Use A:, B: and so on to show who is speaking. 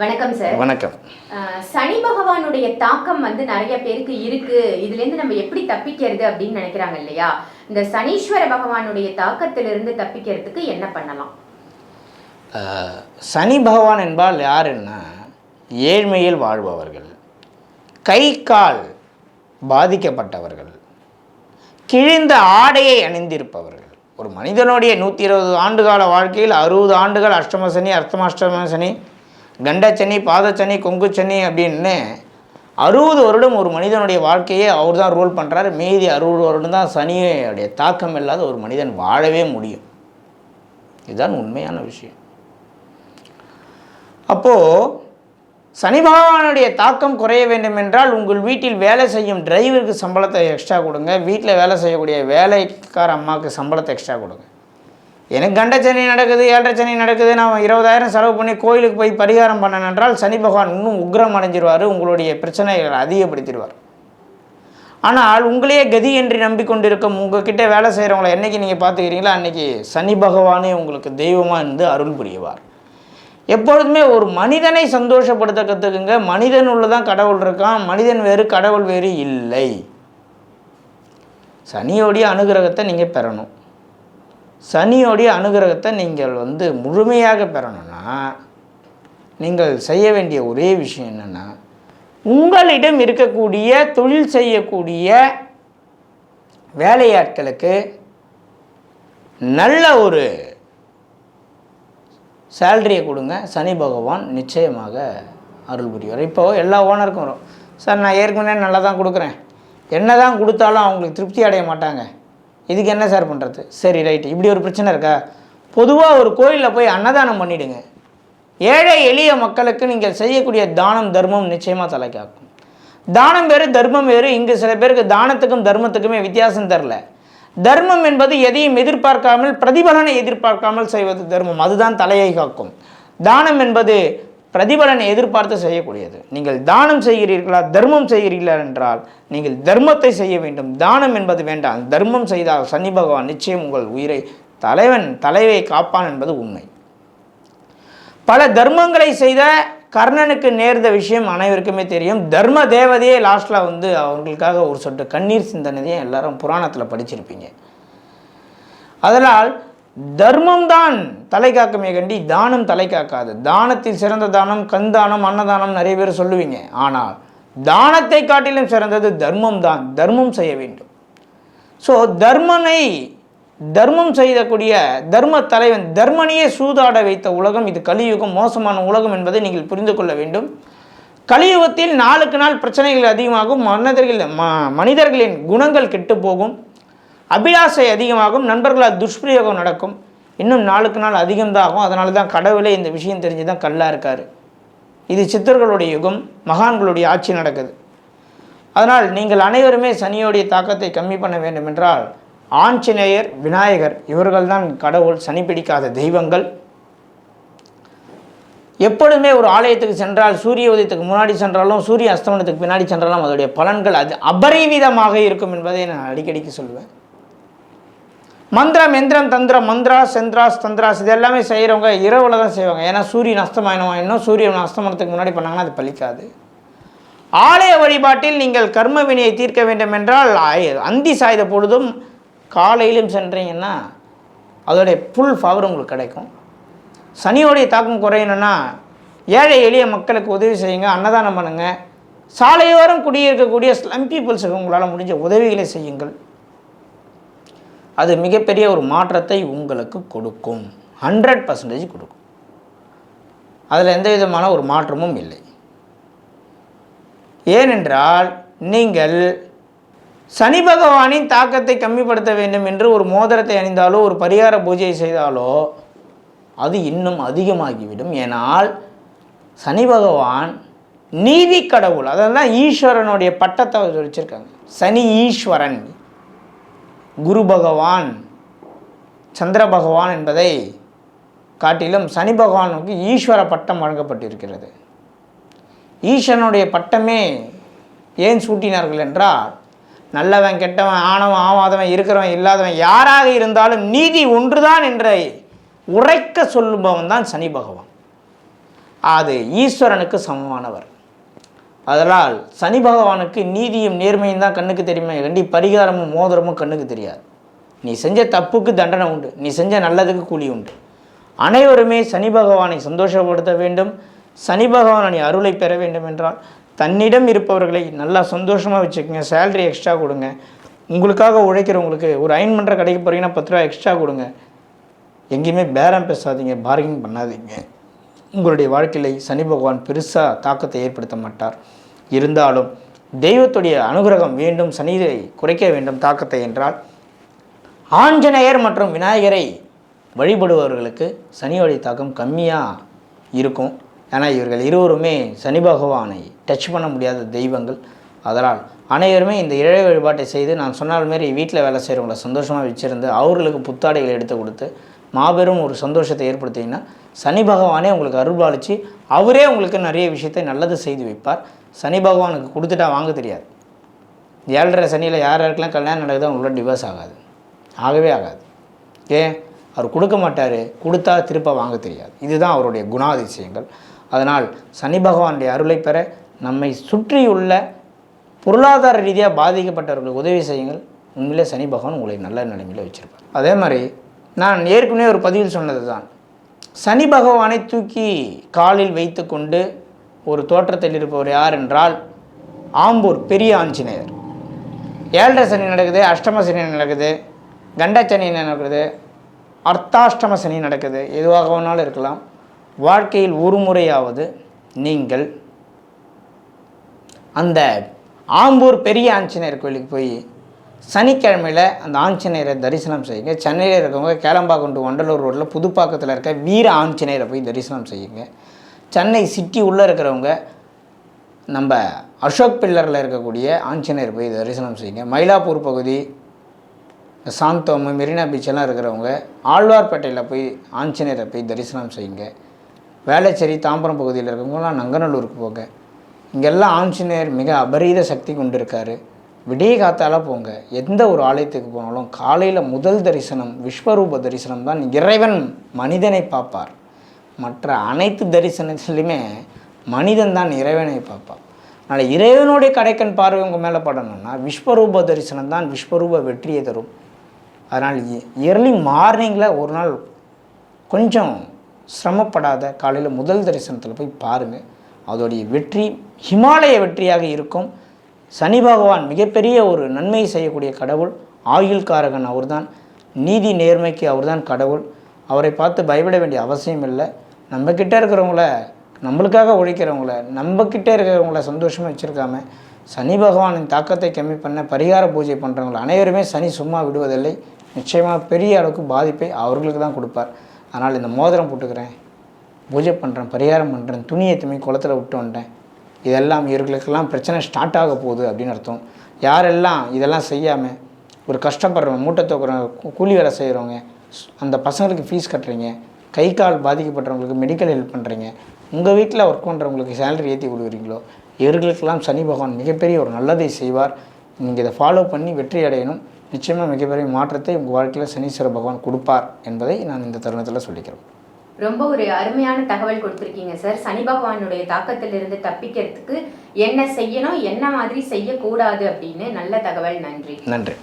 A: வணக்கம் சார்
B: வணக்கம்.
A: சனி பகவானுடைய தாக்கம் வந்து நிறைய பேருக்கு இருக்கு. இதுல இருந்து நம்ம எப்படி தப்பிக்கிறது அப்படின்னு நினைக்கிறாங்க இல்லையா? இந்த சனீஸ்வர பகவானுடைய தாக்கத்திலிருந்து தப்பிக்கிறதுக்கு என்ன பண்ணலாம்?
B: சனி பகவான் என்பால் யாருன்னா ஏழ்மையில் வாழ்பவர்கள் கை கால் பாதிக்கப்பட்டவர்கள் கிழிந்த ஆடையை அணிந்திருப்பவர்கள். ஒரு மனிதனுடைய நூற்றி இருபது ஆண்டுகால வாழ்க்கையில் அறுபது ஆண்டுகள் அஷ்டம சனி அர்த்தமாஷ்டம சனி கண்டச்சனி பாதச்சனி கொங்குச்சனி அப்படின்னு அறுபது வருடம் ஒரு மனிதனுடைய வாழ்க்கையை அவர் தான் ரூல் பண்ணுறாரு மீதி அறுபது வருடம் தான் சனியுடைய தாக்கம் இல்லாத ஒரு மனிதன் வாழவே முடியும். இதுதான் உண்மையான விஷயம். அப்போது சனி பகவானுடைய தாக்கம் குறைய வேண்டும் என்றால் உங்கள் வீட்டில் வேலை செய்யும் டிரைவருக்கு சம்பளத்தை எக்ஸ்ட்ரா கொடுங்க. வீட்டில் வேலை செய்யக்கூடிய வேலைக்கார அம்மாவுக்கு சம்பளத்தை எக்ஸ்ட்ரா கொடுங்க. எனக்கு கண்ட சனி நடக்குது ஏழரை சனி நடக்குது நான் இருபதாயிரம் செலவு பண்ணி கோயிலுக்கு போய் பரிகாரம் பண்ணேன் என்றால் சனி பகவான் இன்னும் உக்ரம் அடைஞ்சிருவார் உங்களுடைய பிரச்சனைகளை அதிகப்படுத்திடுவார். ஆனால் உங்களையே கதி என்று நம்பிக்கொண்டிருக்கும் உங்ககிட்ட வேலை செய்கிறவங்கள என்றைக்கு நீங்கள் பார்த்துக்கிறீங்களோ அன்றைக்கி சனி பகவானே உங்களுக்கு தெய்வமாக இருந்து அருள் புரிவார். எப்பொழுதுமே ஒரு மனிதனை சந்தோஷப்படுத்த கற்றுக்குங்க மனிதன் உள்ளதான் கடவுள் இருக்கான் மனிதன் வேறு கடவுள் வேறு இல்லை. சனியோடைய அனுகிரகத்தை நீங்கள் பெறணும். சனியோடைய அனுகிரகத்தை நீங்கள் வந்து முழுமையாக பெறணும்னா நீங்கள் செய்ய வேண்டிய ஒரே விஷயம் என்னென்னா உங்களிடம் இருக்கக்கூடிய தொழில் செய்யக்கூடிய வேலையாட்களுக்கு நல்ல ஒரு சேல்ரியை கொடுங்க. சனி பகவான் நிச்சயமாக அருள் புரிவார். இப்போது எல்லா ஓனருக்கும் வரும். சார் நான் ஏற்கனவே நல்லா தான் கொடுக்குறேன். என்ன தான் கொடுத்தாலும் அவங்களுக்கு திருப்தி அடைய மாட்டாங்க. இதுக்கு என்ன சார் பண்ணுறது சரி ரைட்டு இப்படி ஒரு பிரச்சனை இருக்கா? பொதுவாக ஒரு கோயிலில் போய் அன்னதானம் பண்ணிவிடுங்க ஏழை எளிய மக்களுக்கு நீங்கள் செய்யக்கூடிய தானம் தர்மம் நிச்சயமாக தலை காக்கும் தானம் வேறு தர்மம் வேறு. இங்கு சில பேருக்கு தானத்துக்கும் தர்மத்துக்குமே வித்தியாசம் தெரில. தர்மம் என்பது எதையும் எதிர்பார்க்காமல் பிரதிபலனை எதிர்பார்க்காமல் செய்வது தர்மம். அதுதான் தலையை காக்கும். தானம் என்பது பிரதிபலனை எதிர்பார்த்து செய்யக்கூடியது. நீங்கள் தானம் செய்கிறீர்களா? தர்மம் செய்கிறீர்களா என்றால் நீங்கள் தர்மத்தை செய்ய வேண்டும். தானம் என்பது வேண்டாம். தர்மம் செய்தால் சனி பகவான் நிச்சயம் உங்கள் உயிரை தலைவன் தலைவை காப்பான் என்பது உண்மை. பல தர்மங்களை செய்த கர்ணனுக்கு நேர்ந்த விஷயம் அனைவருக்குமே தெரியும். தர்ம தேவதையே லாஸ்ட்டில் வந்து அவர்களுக்காக ஒரு சொட்டு கண்ணீர் சிந்தனையே எல்லாரும் புராணத்தில் படிச்சிருப்பீங்க. அதனால் தர்மம் தான் தலை காக்குமே கண்டி தானம் தலை காக்காது. தானத்தில் சிறந்த தானம் கந்தானம் அன்னதானம் நிறைய பேர் சொல்லுவீங்க. ஆனால் தானத்தை காட்டிலும் சிறந்தது தர்மம் தான். தர்மம் செய்ய வேண்டும். ஸோ தர்மனை தர்மம் செய்தக்கூடிய தர்ம தலைவன் தர்மனையே சூதாட வைத்த உலகம் இது கலியுகம் மோசமான உலகம் என்பதை நீங்கள் புரிந்து கொள்ள வேண்டும். கலியுகத்தில் நாளுக்கு நாள் பிரச்சனைகள் அதிகமாகும் மனிதர்கள் ம மனிதர்களின் குணங்கள் கெட்டு போகும். அபிலாசை அதிகமாகும் நண்பர்களால் துஷ்பிரயோகம் நடக்கும். இன்னும் நாளுக்கு நாள் அதிகம்தாகும். அதனால தான் கடவுளே இந்த விஷயம் தெரிஞ்சு தான் கல்லாக இருக்கார். இது சித்தர்களுடைய யுகம் மகான்களுடைய ஆட்சி நடக்குது. அதனால் நீங்கள் அனைவருமே சனியோடைய தாக்கத்தை கம்மி பண்ண வேண்டும் என்றால் ஆஞ்சநேயர் விநாயகர் இவர்கள்தான் கடவுள் சனி பிடிக்காத தெய்வங்கள். எப்பொழுதுமே ஒரு ஆலயத்துக்கு சென்றால் சூரிய உதயத்துக்கு முன்னாடி சென்றாலும் சூரிய அஸ்தமனத்துக்கு பின்னாடி சென்றாலும் அதோடைய பலன்கள் அது அபரிவிதமாக இருக்கும் என்பதை நான் அடிக்கடிக்கு சொல்லுவேன் மந்திரம் எந்திரம் தந்திரம் மந்திராஸ் செந்திராஸ் தந்திராஸ் இது எல்லாமே செய்கிறவங்க இரவில் தான் செய்வாங்க. ஏன்னா சூரியன் அஸ்தமாயினோம் இன்னும் சூரியன் அஸ்தமனத்துக்கு முன்னாடி பண்ணாங்கன்னா அது பலிக்காது. ஆலய வழிபாட்டில் நீங்கள் கர்ம வினையை தீர்க்க வேண்டும் என்றால் அந்தி சாய்த பொழுதும் காலையிலும் சென்றீங்கன்னா அதோடைய ஃபுல் பவர் உங்களுக்கு கிடைக்கும். சனியோடைய தாக்கம் குறையணும்னா ஏழை எளிய மக்களுக்கு உதவி செய்யுங்க அன்னதானம் பண்ணுங்கள் சாலையோரம் குடியிருக்கக்கூடிய ஸ்லம் பீப்புள்ஸுக்கு உங்களால் முடிஞ்ச உதவிகளை செய்யுங்கள். அது மிகப்பெரிய ஒரு மாற்றத்தை உங்களுக்கு கொடுக்கும். ஹண்ட்ரட் பர்சன்டேஜ் கொடுக்கும். அதில் எந்த விதமான ஒரு மாற்றமும் இல்லை. ஏனென்றால் நீங்கள் சனி பகவானின் தாக்கத்தை கம்மிப்படுத்த வேண்டும் என்று ஒரு மோதிரத்தை அணிந்தாலோ ஒரு பரிகார பூஜை செய்தாலோ அது இன்னும் அதிகமாகிவிடும். ஏனால் சனி பகவான் நீதி கடவுள் அதெல்லாம் ஈஸ்வரனுடைய பட்டத்தை வச்சுருக்காங்க. சனி ஈஸ்வரன். குரு பகவான் சந்திர பகவான் என்பதை காட்டிலும் சனி பகவானுக்கு ஈஸ்வர பட்டம் வழங்கப்பட்டிருக்கிறது. ஈஸ்வரனுடைய பட்டமே ஏன் சூட்டினார்கள் என்றால் நல்லவன் கெட்டவன் ஆணவன் ஆவாதவன் இருக்கிறவன் இல்லாதவன் யாராக இருந்தாலும் நீதி ஒன்றுதான் என்ற உரைக்க சொல்லுபவன் தான் சனி பகவான். அது ஈஸ்வரனுக்கு சமமானவர். அதனால் சனி பகவானுக்கு நீதியும் நேர்மையும் தான் கண்ணுக்கு தெரியுமே கண்டி பரிகாரமும் மோதிரமும் கண்ணுக்கு தெரியாது. நீ செஞ்ச தப்புக்கு தண்டனை உண்டு. நீ செஞ்ச நல்லதுக்கு கூலி உண்டு. அனைவருமே சனி பகவானை சந்தோஷப்படுத்த வேண்டும். சனி பகவானை அருளை பெற வேண்டும் என்றால் தன்னிடம் இருப்பவர்களை நல்லா சந்தோஷமாக வச்சுக்கோங்க. சேல்ரி எக்ஸ்ட்ரா கொடுங்க. உங்களுக்காக உழைக்கிறவங்களுக்கு ஒரு அயன் பண்ணுற கடைக்கு போகிறீங்கன்னா பத்து ரூபா எக்ஸ்ட்ரா கொடுங்க. எங்கேயுமே பேரம் பேசாதீங்க. பார்கிங் பண்ணாதீங்க. உங்களுடைய வாழ்க்கையில் சனி பகவான் பெருசாக தாக்கத்தை ஏற்படுத்த மாட்டார். இருந்தாலும் தெய்வத்துடைய அனுகிரகம் வேண்டும் சனியை குறைக்க வேண்டும் தாக்கத்தை என்றால் ஆஞ்சநேயர் மற்றும் விநாயகரை வழிபடுபவர்களுக்கு சனியோடைய தாக்கம் கம்மியாக இருக்கும். ஏன்னா இவர்கள் இருவருமே சனி பகவானை டச் பண்ண முடியாத தெய்வங்கள். அதனால் அனைவருமே இந்த இழை வழிபாட்டை செய்து நான் சொன்னால் மாரி வீட்டில் வேலை செய்கிறவங்கள சந்தோஷமாக வச்சுருந்து அவர்களுக்கு புத்தாடைகளை எடுத்து கொடுத்து மாபெரும் ஒரு சந்தோஷத்தை ஏற்படுத்திங்கன்னா சனி பகவானே உங்களுக்கு அருள்பாலிச்சு அவரே உங்களுக்கு நிறைய விஷயத்தை நல்லது செய்து வைப்பார். சனி பகவானுக்கு கொடுத்துட்டா வாங்க தெரியாது. ஏழரை சனியில் யார் யாருக்கெல்லாம் கல்யாணம் நடக்குதோ அவங்களோட டிவோர்ஸ் ஆகாது. ஆகவே ஆகாது. ஏன்? அவர் கொடுக்க மாட்டார். கொடுத்தா திருப்ப வாங்க தெரியாது. இதுதான் அவருடைய குணாதிசயங்கள். அதனால் சனி பகவானுடைய அருளை பெற நம்மை சுற்றியுள்ள பொருளாதார ரீதியாக பாதிக்கப்பட்டவர்களுக்கு உதவி செய்யுங்கள். உண்மையிலே சனி பகவான் உங்களை நல்ல நிலைமையில் வச்சிருப்பார். அதே மாதிரி நான் ஏற்கனவே ஒரு பதிவில் சொன்னது தான் சனி பகவானை தூக்கி காலில் வைத்துக்கொண்டு ஒரு தோற்றத்தில் இருப்பவர் யார் என்றால் ஆம்பூர் பெரிய ஆஞ்சநேயர். ஏழரை சனி நடக்குது அஷ்டம சனி நடக்குது கண்ட சனி நடக்குது? அர்த்தாஷ்டம சனி நடக்குது. எதுவாக வேணாலும் இருக்கலாம். வாழ்க்கையில் ஒரு முறையாவது நீங்கள் அந்த ஆம்பூர் பெரிய ஆஞ்சநேயர் கோயிலுக்கு போய் சனிக்கிழமையில் அந்த ஆஞ்சநேயரை தரிசனம் செய்யுங்க. சென்னையில் இருக்கவங்க கேளம்பாக்குண்டு ஒண்டலூர் வண்டலூர் ரோட்டில் புதுப்பாக்கத்தில் இருக்க வீர ஆஞ்சநேயரை போய் தரிசனம் செய்யுங்க. சென்னை சிட்டி உள்ளே இருக்கிறவங்க நம்ம அசோக் பில்லரில் இருக்கக்கூடிய ஆஞ்சநேயர் போய் தரிசனம் செய்யுங்க. மயிலாப்பூர் பகுதி சாந்தோம் மெரினா பீச்செல்லாம் இருக்கிறவங்க ஆழ்வார்பேட்டையில் போய் ஆஞ்சநேயரை போய் தரிசனம் செய்யுங்க. வேளச்சேரி தாம்பரம் பகுதியில் இருக்கவங்களாம் நங்கநல்லூருக்கு போங்க. இங்கெல்லாம் ஆஞ்சநேயர் மிக அபரீத சக்தி கொண்டிருக்காரு. விடியகாத்தால போங்க. எந்த ஒரு ஆலயத்துக்கு போனாலும் காலையில் முதல் தரிசனம் விஸ்வரூப தரிசனம் தான் இறைவன் மனிதனை பார்ப்பார். மற்ற அனைத்து தரிசனத்துலையுமே மனிதன் தான் இறைவனை பார்ப்பார். அதனால் இறைவனுடைய கடைக்கண் பார்வை உங்கள் மேலே படணும்னா விஸ்வரூப தரிசனம் தான் விஸ்வரூப வெற்றியை தரும். அதனால் இயர்லி மார்னிங்கில் ஒரு நாள் கொஞ்சம் சிரமப்படாத காலையில் முதல் தரிசனத்தில் போய் பாருங்கள் அதோடைய வெற்றி ஹிமாலய வெற்றியாக இருக்கும். சனி பகவான் மிகப்பெரிய ஒரு நன்மை செய்யக்கூடிய கடவுள் ஆயுள்காரகன் அவர்தான் நீதி நேர்மைக்கு அவர்தான் கடவுள். அவரை பார்த்து பயப்பட வேண்டிய அவசியம் இல்லை. நம்மக்கிட்ட இருக்கிறவங்கள நம்மளுக்காக உழைக்கிறவங்கள நம்மக்கிட்ட இருக்கிறவங்கள சந்தோஷமாக வச்சுருக்காம சனி பகவானின் தாக்கத்தை கம்மி பண்ண பரிகார பூஜை பண்ணுறவங்க அனைவருமே சனி சும்மா விடுவதில்லை. நிச்சயமாக பெரிய அளவுக்கு பாதிப்பை அவர்களுக்கு தான் கொடுப்பார். அதனால் இந்த மோதிரம் போட்டுக்கிறேன். பூஜை பண்ணுறேன் பரிகாரம் பண்ணுறேன் துணி எத்துமே குளத்துல விட்டு வந்துட்டேன். இதெல்லாம் இவர்களுக்கெல்லாம் பிரச்சனை ஸ்டார்ட் ஆக போகுது அப்படின்னு அர்த்தம். யாரெல்லாம் இதெல்லாம் செய்யாமல் ஒரு கஷ்டப்படுறவங்க மூட்டை தூக்குறவங்க கூலி வேலை செய்கிறவங்க அந்த பசங்களுக்கு ஃபீஸ் கட்டுறீங்க கை கால் பாதிக்கப்பட்டவங்களுக்கு மெடிக்கல் ஹெல்ப் பண்ணுறீங்க உங்கள் வீட்டில் ஒர்க் பண்ணுறவங்களுக்கு சேலரி ஏற்றி கொடுக்குறீங்களோ இவர்களுக்கெல்லாம் சனி பகவான் மிகப்பெரிய ஒரு நல்லதை செய்வார். நீங்கள் இதை ஃபாலோ பண்ணி வெற்றி அடையணும். நிச்சயமாக மிகப்பெரிய மாற்றத்தை உங்கள் வாழ்க்கையில் சனீஸ்வர பகவான் கொடுப்பார் என்பதை நான் இந்த தருணத்தில் சொல்லிக்கிறேன்.
A: ரொம்ப ஒரு அருமையான தகவல் கொடுத்துருக்கீங்க சார். சனி பகவானுடைய தாக்கத்திலிருந்து தப்பிக்கிறதுக்கு என்ன செய்யணும் என்ன மாதிரி செய்யக்கூடாது அப்படின்னு நல்ல தகவல். நன்றி.
B: நன்றி.